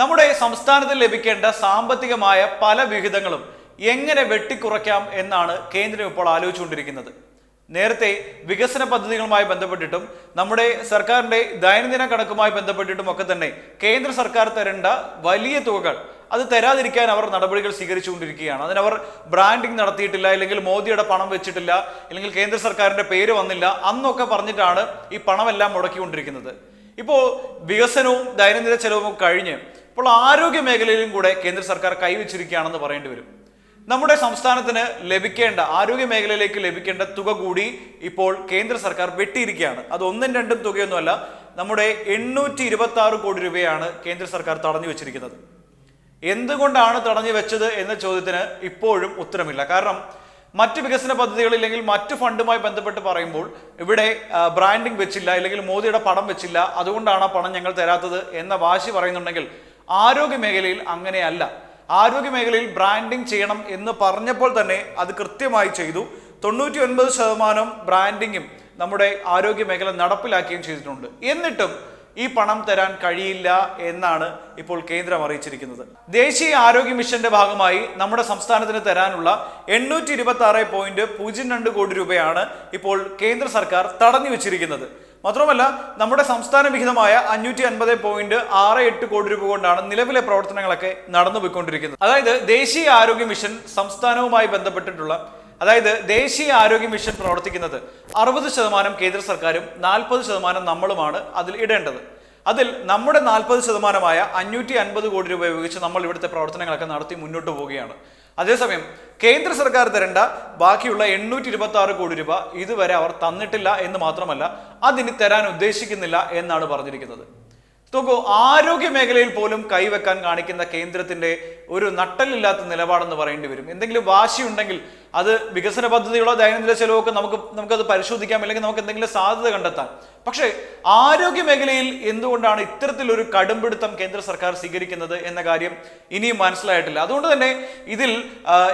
നമ്മുടെ സംസ്ഥാനത്തിൽ ലഭിക്കേണ്ട സാമ്പത്തികമായ പല വിഹിതങ്ങളും എങ്ങനെ വെട്ടിക്കുറയ്ക്കാം എന്നാണ് കേന്ദ്രം ഇപ്പോൾ ആലോചിച്ചുകൊണ്ടിരിക്കുന്നത്. നേരത്തെ വികസന പദ്ധതികളുമായി ബന്ധപ്പെട്ടിട്ടും നമ്മുടെ സർക്കാരിന്റെ ദൈനംദിന കണക്കുമായി ബന്ധപ്പെട്ടിട്ടും ഒക്കെ തന്നെ കേന്ദ്ര സർക്കാർ തരേണ്ട വലിയ തുകകൾ അത് തരാതിരിക്കാൻ അവർ നടപടികൾ സ്വീകരിച്ചുകൊണ്ടിരിക്കുകയാണ്. അതിനവർ ബ്രാൻഡിങ് നടത്തിയിട്ടില്ല അല്ലെങ്കിൽ മോദിയുടെ പണം വെച്ചിട്ടില്ല അല്ലെങ്കിൽ കേന്ദ്ര സർക്കാരിന്റെ പേര് വന്നില്ല അന്നൊക്കെ പറഞ്ഞിട്ടാണ് ഈ പണമെല്ലാം മുടക്കിക്കൊണ്ടിരിക്കുന്നത്. ഇപ്പോൾ വികസനവും ദൈനംദിന ചെലവും കഴിഞ്ഞ് ഇപ്പോൾ ആരോഗ്യ മേഖലയിലും കൂടെ കേന്ദ്ര സർക്കാർ കൈവച്ചിരിക്കുകയാണെന്ന് പറയേണ്ടി വരും. നമ്മുടെ സംസ്ഥാനത്തിന് ലഭിക്കേണ്ട ആരോഗ്യ മേഖലയിലേക്ക് ലഭിക്കേണ്ട തുക കൂടി ഇപ്പോൾ കേന്ദ്ര സർക്കാർ വെട്ടിയിരിക്കുകയാണ്. അത് ഒന്നും രണ്ടും തുകയൊന്നുമല്ല നമ്മുടെ എണ്ണൂറ്റി ഇരുപത്തി ആറ് കോടി രൂപയാണ് കേന്ദ്ര സർക്കാർ തടഞ്ഞു വെച്ചിരിക്കുന്നത്. എന്തുകൊണ്ടാണ് തടഞ്ഞു വെച്ചത് എന്ന ചോദ്യത്തിന് ഇപ്പോഴും ഉത്തരമില്ല. കാരണം മറ്റ് വികസന പദ്ധതികൾ ഇല്ലെങ്കിൽ മറ്റ് ഫണ്ടുമായി ബന്ധപ്പെട്ട് പറയുമ്പോൾ ഇവിടെ ബ്രാൻഡിംഗ് വെച്ചില്ല അല്ലെങ്കിൽ മോദിയുടെ പടം വെച്ചില്ല അതുകൊണ്ടാണ് ആ പണം ഞങ്ങൾ തരാത്തത് എന്ന വാശി പറയുന്നുണ്ടെങ്കിൽ ആരോഗ്യ മേഖലയിൽ അങ്ങനെയല്ല. ആരോഗ്യ മേഖലയിൽ ബ്രാൻഡിംഗ് ചെയ്യണം എന്ന് പറഞ്ഞപ്പോൾ തന്നെ അത് കൃത്യമായി ചെയ്തു. തൊണ്ണൂറ്റി ഒൻപത് ശതമാനം ബ്രാൻഡിങ്ങും നമ്മുടെ ആരോഗ്യ മേഖല നടപ്പിലാക്കുകയും ചെയ്തിട്ടുണ്ട്. എന്നിട്ടും ഈ പണം തരാൻ കഴിയില്ല എന്നാണ് ഇപ്പോൾ കേന്ദ്രം അറിയിച്ചിരിക്കുന്നത്. ദേശീയ ആരോഗ്യ മിഷന്റെ ഭാഗമായി നമ്മുടെ സംസ്ഥാനത്തിന് തരാനുള്ള എണ്ണൂറ്റി ഇരുപത്തി ആറ് പോയിന്റ് പൂജ്യം രണ്ട് കോടി രൂപയാണ് ഇപ്പോൾ കേന്ദ്ര സർക്കാർ തടഞ്ഞു വെച്ചിരിക്കുന്നത്. മാത്രമല്ല നമ്മുടെ സംസ്ഥാന വിഹിതമായ അഞ്ഞൂറ്റി അൻപത് പോയിന്റ് ആറ് എട്ട് കോടി രൂപ കൊണ്ടാണ് നിലവിലെ പ്രവർത്തനങ്ങളൊക്കെ നടന്നുപോയിക്കൊണ്ടിരിക്കുന്നത്. അതായത് ദേശീയ ആരോഗ്യ മിഷൻ സംസ്ഥാനവുമായി ബന്ധപ്പെട്ടിട്ടുള്ള അതായത് ദേശീയ ആരോഗ്യ മിഷൻ പ്രവർത്തിക്കുന്നത് അറുപത് ശതമാനം കേന്ദ്ര സർക്കാരും നാൽപ്പത് ശതമാനം നമ്മളുമാണ് അതിൽ ഇടേണ്ടത്. അതിൽ നമ്മുടെ നാൽപ്പത് ശതമാനമായ അഞ്ഞൂറ്റി അൻപത് കോടി രൂപ ഉപയോഗിച്ച് നമ്മൾ ഇവിടുത്തെ പ്രവർത്തനങ്ങളൊക്കെ നടത്തി മുന്നോട്ട് പോവുകയാണ്. അതേസമയം കേന്ദ്ര സർക്കാർ തരേണ്ട ബാക്കിയുള്ള എണ്ണൂറ്റി ഇരുപത്തി ആറ് കോടി രൂപ ഇതുവരെ അവർ തന്നിട്ടില്ല എന്ന് മാത്രമല്ല അതിന് തരാൻ ഉദ്ദേശിക്കുന്നില്ല എന്നാണ് പറഞ്ഞിരിക്കുന്നത്. നോക്കൂ ആരോഗ്യ മേഖലയിൽ പോലും കൈവെക്കാൻ കാണിക്കുന്ന കേന്ദ്രത്തിന്റെ ഒരു നട്ടലില്ലാത്ത നിലപാടെന്ന് പറയേണ്ടി വരും. എന്തെങ്കിലും വാശി ഉണ്ടെങ്കിൽ അത് വികസന പദ്ധതികളോ ദൈനംദിന ചെലവൊക്കെ നമുക്ക് നമുക്കത് പരിശോധിക്കാം അല്ലെങ്കിൽ നമുക്ക് എന്തെങ്കിലും സാധ്യത കണ്ടെത്താം. പക്ഷേ ആരോഗ്യ മേഖലയിൽ എന്തുകൊണ്ടാണ് ഇത്തരത്തിലൊരു കടുംപിടുത്തം കേന്ദ്ര സർക്കാർ സ്വീകരിക്കുന്നത് എന്ന കാര്യം ഇനിയും മനസ്സിലായിട്ടില്ല. അതുകൊണ്ട് തന്നെ ഇതിൽ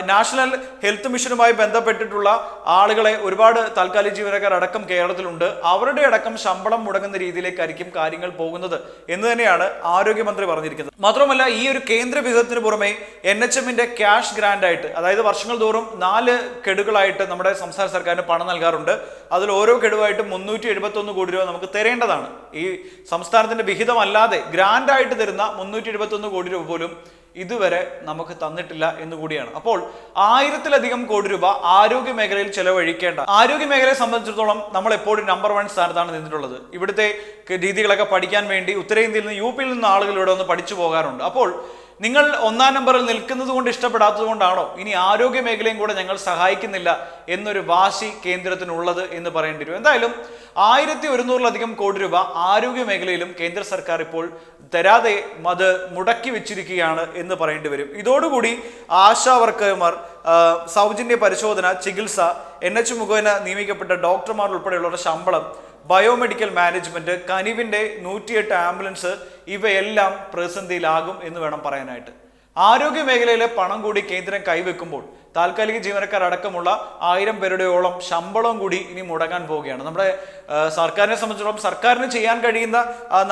നാഷണൽ ഹെൽത്ത് മിഷനുമായി ബന്ധപ്പെട്ടിട്ടുള്ള ആളുകളെ ഒരുപാട് താൽക്കാലിക ജീവനക്കാർ അടക്കം കേരളത്തിലുണ്ട്. അവരുടെ അടക്കം ശമ്പളം മുടങ്ങുന്ന രീതിയിലേക്കായിരിക്കും കാര്യങ്ങൾ പോകുന്നത്. എന്ന് തന്നെയാണ് ആരോഗ്യമന്ത്രി പറഞ്ഞിരിക്കുന്നത്. മാത്രമല്ല ഈ ഒരു കേന്ദ്ര വിഹിതത്തിന് പുറമെ എൻ എച്ച് എമ്മിന്റെ ക്യാഷ് ഗ്രാൻഡ് ആയിട്ട് അതായത് വർഷങ്ങൾ തോറും നാല് കെടുകളായിട്ട് നമ്മുടെ സംസ്ഥാന സർക്കാരിന് പണം നൽകാറുണ്ട്. അതിൽ ഓരോ കെടുവായിട്ട് മുന്നൂറ്റി എഴുപത്തി ഒന്ന് കോടി രൂപ നമുക്ക് തരേണ്ടതാണ്. ഈ സംസ്ഥാനത്തിന്റെ വിഹിതമല്ലാതെ ഗ്രാൻഡ് ആയിട്ട് തരുന്ന മുന്നൂറ്റി എഴുപത്തി ഒന്ന് കോടി രൂപ പോലും ഇതുവരെ നമുക്ക് തന്നിട്ടില്ല എന്ന് കൂടിയാണ്. അപ്പോൾ ആയിരത്തിലധികം കോടി രൂപ ആരോഗ്യ മേഖലയിൽ ചെലവഴിക്കേണ്ട. ആരോഗ്യ മേഖലയെ സംബന്ധിച്ചിടത്തോളം നമ്മൾ എപ്പോഴും നമ്പർ വൺ സ്ഥാനത്താണ് നിന്നിട്ടുള്ളത്. ഇവിടുത്തെ രീതികളൊക്കെ പഠിക്കാൻ വേണ്ടി ഉത്തരേന്ത്യയിൽ നിന്ന് യു പിയിൽ നിന്ന് ആളുകൾ ഇവിടെ വന്ന് പഠിച്ചു പോകാറുണ്ട്. അപ്പോൾ നിങ്ങൾ ഒന്നാം നമ്പറിൽ നിൽക്കുന്നത് കൊണ്ട് ഇഷ്ടപ്പെടാത്തത് കൊണ്ടാണോ? ഇനി ആരോഗ്യ മേഖലയും കൂടെ ഞങ്ങൾ സഹായിക്കുന്നില്ല എന്നൊരു വാശി കേന്ദ്രത്തിനുള്ളത് എന്ന് പറയേണ്ടി വരും. എന്തായാലും ആയിരത്തി ഒരുന്നൂറിലധികം കോടി രൂപ ആരോഗ്യ മേഖലയിലും കേന്ദ്ര സർക്കാർ ഇപ്പോൾ തരാതെ അത് മുടക്കി വെച്ചിരിക്കുകയാണ് എന്ന് പറയേണ്ടി വരും. ഇതോടുകൂടി ആശാ വർക്കർമാർ സൗജന്യ പരിശോധന ചികിത്സ എൻ എച്ച് മുഖേന നിയമിക്കപ്പെട്ട ഡോക്ടർമാർ ഉൾപ്പെടെയുള്ളവരുടെ ശമ്പളം ബയോമെഡിക്കൽ മാനേജ്മെന്റ് കനിവിന്റെ നൂറ്റിയെട്ട് ആംബുലൻസ് ഇവയെല്ലാം പ്രതിസന്ധിയിലാകും എന്ന് വേണം പറയാനായിട്ട്. ആരോഗ്യ മേഖലയിലെ പണം കൂടി കേന്ദ്രം കൈവെക്കുമ്പോൾ താൽക്കാലിക ജീവനക്കാർ അടക്കമുള്ള ആയിരം പേരുടെയോളം ശമ്പളം കൂടി ഇനി മുടങ്ങാൻ പോവുകയാണ്. നമ്മുടെ സർക്കാരിനെ സംബന്ധിച്ചിടത്തോളം സർക്കാരിന് ചെയ്യാൻ കഴിയുന്ന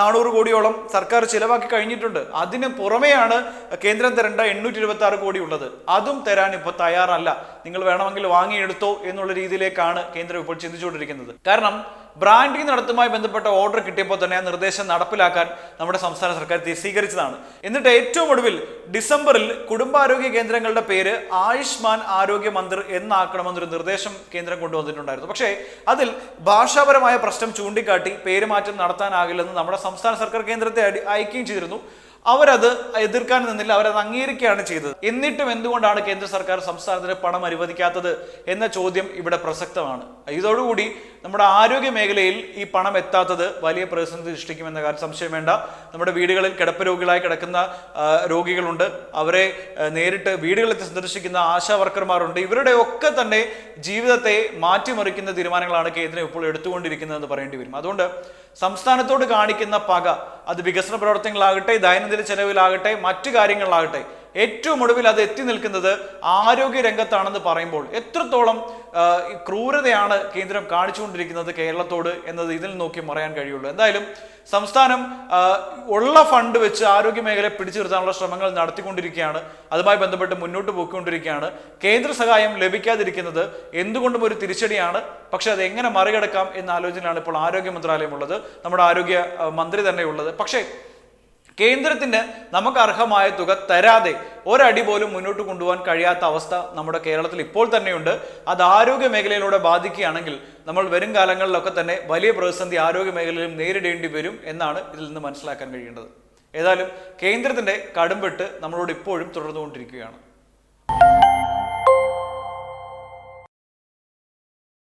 നാനൂറ് കോടിയോളം സർക്കാർ ചിലവാക്കി കഴിഞ്ഞിട്ടുണ്ട്. അതിന് പുറമെയാണ് കേന്ദ്രം തരേണ്ട എണ്ണൂറ്റി ഇരുപത്തി ആറ് കോടി ഉള്ളത്. അതും തരാൻ ഇപ്പോൾ തയ്യാറല്ല. നിങ്ങൾ വേണമെങ്കിൽ വാങ്ങിയെടുത്തോ എന്നുള്ള രീതിയിലേക്കാണ് കേന്ദ്രം ഇപ്പോൾ ചിന്തിച്ചുകൊണ്ടിരിക്കുന്നത്. കാരണം ബ്രാൻഡിംഗ് നടത്തുമായി ബന്ധപ്പെട്ട ഓർഡർ കിട്ടിയപ്പോൾ തന്നെ ആ നിർദ്ദേശം നടപ്പിലാക്കാൻ നമ്മുടെ സംസ്ഥാന സർക്കാർ സ്വീകരിച്ചതാണ് എന്നിട്ട് ഏറ്റവും ഒടുവിൽ ഡിസംബറിൽ കുടുംബാരോഗ്യ കേന്ദ്രങ്ങളുടെ പേര് ആയുഷ്മാൻ ആരോഗ്യ മന്ദിർ എന്നാക്കണമെന്നൊരു നിർദ്ദേശം കേന്ദ്രം കൊണ്ടുവന്നിട്ടുണ്ടായിരുന്നു. പക്ഷേ അതിൽ ഭാഷാപരമായ പ്രശ്നം ചൂണ്ടിക്കാട്ടി പേരുമാറ്റം നടത്താനാകില്ലെന്ന് നമ്മുടെ സംസ്ഥാന സർക്കാർ കേന്ദ്രത്തെ അയക്കുകയും ചെയ്തിരുന്നു. അവരത് എതിർക്കാൻ നിന്നില്ല അവരത് അംഗീകരിക്കുകയാണ് ചെയ്തത്. എന്നിട്ടും എന്തുകൊണ്ടാണ് കേന്ദ്ര സർക്കാർ സംസ്ഥാനത്തിന് പണം അനുവദിക്കാത്തത് എന്ന ചോദ്യം ഇവിടെ പ്രസക്തമാണ്. ഇതോടുകൂടി നമ്മുടെ ആരോഗ്യ മേഖലയിൽ ഈ പണം എത്താത്തത് വലിയ പ്രതിസന്ധി സൃഷ്ടിക്കുമെന്ന കാര്യം സംശയം വേണ്ട. നമ്മുടെ വീടുകളിൽ കിടപ്പ് രോഗികളായി കിടക്കുന്ന രോഗികളുണ്ട്. അവരെ നേരിട്ട് വീടുകളിൽ സന്ദർശിക്കുന്ന ആശാ വർക്കർമാരുണ്ട്. ഇവരുടെ ഒക്കെ തന്നെ ജീവിതത്തെ മാറ്റിമറിക്കുന്ന തീരുമാനങ്ങളാണ് കേന്ദ്രം ഇപ്പോൾ എടുത്തുകൊണ്ടിരിക്കുന്നതെന്ന് പറയേണ്ടി വരും. അതുകൊണ്ട് സംസ്ഥാനത്തോട് കാണിക്കുന്ന പക അത് വികസന പ്രവർത്തനങ്ങളാകട്ടെ ദൈനംദിന ചെലവിലാകട്ടെ മറ്റു കാര്യങ്ങളിലാകട്ടെ ഏറ്റവും ഒടുവിൽ അത് എത്തി നിൽക്കുന്നത് ആരോഗ്യ രംഗത്താണെന്ന് പറയുമ്പോൾ എത്രത്തോളം ക്രൂരതയാണ് കേന്ദ്രം കാണിച്ചുകൊണ്ടിരിക്കുന്നത് കേരളത്തോട് എന്നത് ഇതിൽ നോക്കി പറയാൻ കഴിയുള്ളൂ. എന്തായാലും സംസ്ഥാനം ഉള്ള ഫണ്ട് വെച്ച് ആരോഗ്യ മേഖലയെ പിടിച്ചു നിർത്താനുള്ള ശ്രമങ്ങൾ നടത്തിക്കൊണ്ടിരിക്കുകയാണ്. അതുമായി ബന്ധപ്പെട്ട് മുന്നോട്ട് പോയിക്കൊണ്ടിരിക്കുകയാണ്. കേന്ദ്ര സഹായം ലഭിക്കാതിരിക്കുന്നത് എന്തുകൊണ്ടും ഒരു തിരിച്ചടിയാണ്. പക്ഷെ അത് എങ്ങനെ മറികടക്കാം എന്ന ആലോചനയാണ് ഇപ്പോൾ ആരോഗ്യ മന്ത്രാലയം ഉള്ളത് നമ്മുടെ ആരോഗ്യ മന്ത്രി തന്നെയുള്ളത്. പക്ഷേ കേന്ദ്രത്തിന് നമുക്ക് അർഹമായ തുക തരാതെ ഒരടി പോലും മുന്നോട്ട് കൊണ്ടുപോകാൻ കഴിയാത്ത അവസ്ഥ നമ്മുടെ കേരളത്തിൽ ഇപ്പോൾ തന്നെയുണ്ട്. അത് ആരോഗ്യ മേഖലയിലൂടെ ബാധിക്കുകയാണെങ്കിൽ നമ്മൾ വരും കാലങ്ങളിലൊക്കെ തന്നെ വലിയ പ്രതിസന്ധി ആരോഗ്യ മേഖലയിലും നേരിടേണ്ടി വരും എന്നാണ് ഇതിൽ നിന്ന് മനസ്സിലാക്കാൻ കഴിയേണ്ടത്. ഏതായാലും കേന്ദ്രത്തിന്റെ കടുംപെട്ട് നമ്മളോട് ഇപ്പോഴും തുടർന്നുകൊണ്ടിരിക്കുകയാണ്.